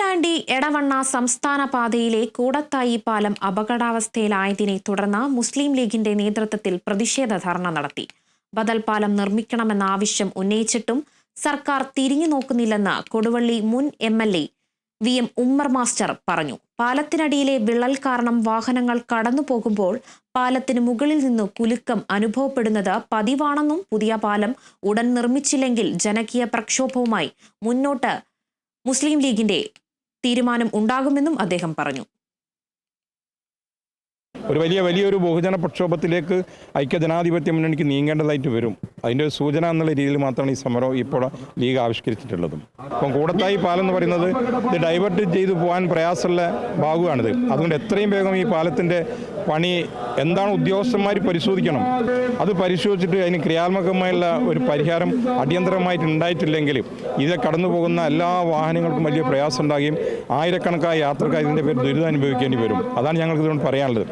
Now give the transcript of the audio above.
കൊയിലാണ്ടി എടവണ്ണ സംസ്ഥാന പാതയിലെ കൂടത്തായി പാലം അപകടാവസ്ഥയിലായതിനെ തുടർന്ന് മുസ്ലിം ലീഗിന്റെ നേതൃത്വത്തിൽ പ്രതിഷേധ ധർണ നടത്തി. ബദൽ പാലം നിർമ്മിക്കണമെന്ന ആവശ്യം ഉന്നയിച്ചിട്ടും സർക്കാർ തിരിഞ്ഞു നോക്കുന്നില്ലെന്ന് കൊടുവള്ളി മുൻ M L A V M Ummer master പറഞ്ഞു. പാലത്തിനടിയിലെ വിള്ളൽ കാരണം വാഹനങ്ങൾ കടന്നു പോകുമ്പോൾ പാലത്തിന് മുകളിൽ നിന്ന് കുലുക്കം അനുഭവപ്പെടുന്നത് പതിവാണെന്നും പുതിയ പാലം ഉടൻ നിർമ്മിച്ചില്ലെങ്കിൽ ജനകീയ പ്രക്ഷോഭവുമായി മുന്നോട്ട് മുസ്ലിം ലീഗിന്റെ തീരുമാനം ഉണ്ടാകുമെന്നും അദ്ദേഹം പറഞ്ഞു. ഒരു വലിയ വലിയൊരു ബഹുജന പ്രക്ഷോഭത്തിലേക്ക് ഐക്യജനാധിപത്യ മുന്നണിക്ക് നീങ്ങേണ്ടതായിട്ട് വരും. അതിന്റെ ഒരു സൂചന എന്നുള്ള രീതിയിൽ മാത്രമാണ് ഈ സമരം ഇപ്പോൾ ലീഗ് ആവിഷ്കരിച്ചിട്ടുള്ളതും. അപ്പം കൂടത്തായി പാലം എന്ന് പറയുന്നത് ഇത് ഡൈവേർട്ട് ചെയ്തു പോകാൻ പ്രയാസമുള്ള ഭാഗമാണിത്. അതുകൊണ്ട് എത്രയും വേഗം ഈ പാലത്തിന്റെ പണി എന്താണ് ഉദ്യോഗസ്ഥന്മാർ പരിശോധിക്കണം. അത് പരിശോധിച്ചിട്ട് അതിന് ക്രിയാത്മകമായുള്ള ഒരു പരിഹാരം അടിയന്തരമായിട്ട് ഉണ്ടായിട്ടില്ലെങ്കിൽ ഇത് കടന്നു പോകുന്ന എല്ലാ വാഹനങ്ങൾക്കും വലിയ പ്രയാസം ഉണ്ടാകുകയും ആയിരക്കണക്കായ യാത്രക്കാർ ഇതിന്റെ പേര് ദുരിതം അനുഭവിക്കേണ്ടി വരും. അതാണ് ഞങ്ങൾക്ക് ഇതുകൊണ്ട് പറയാനുള്ളത്.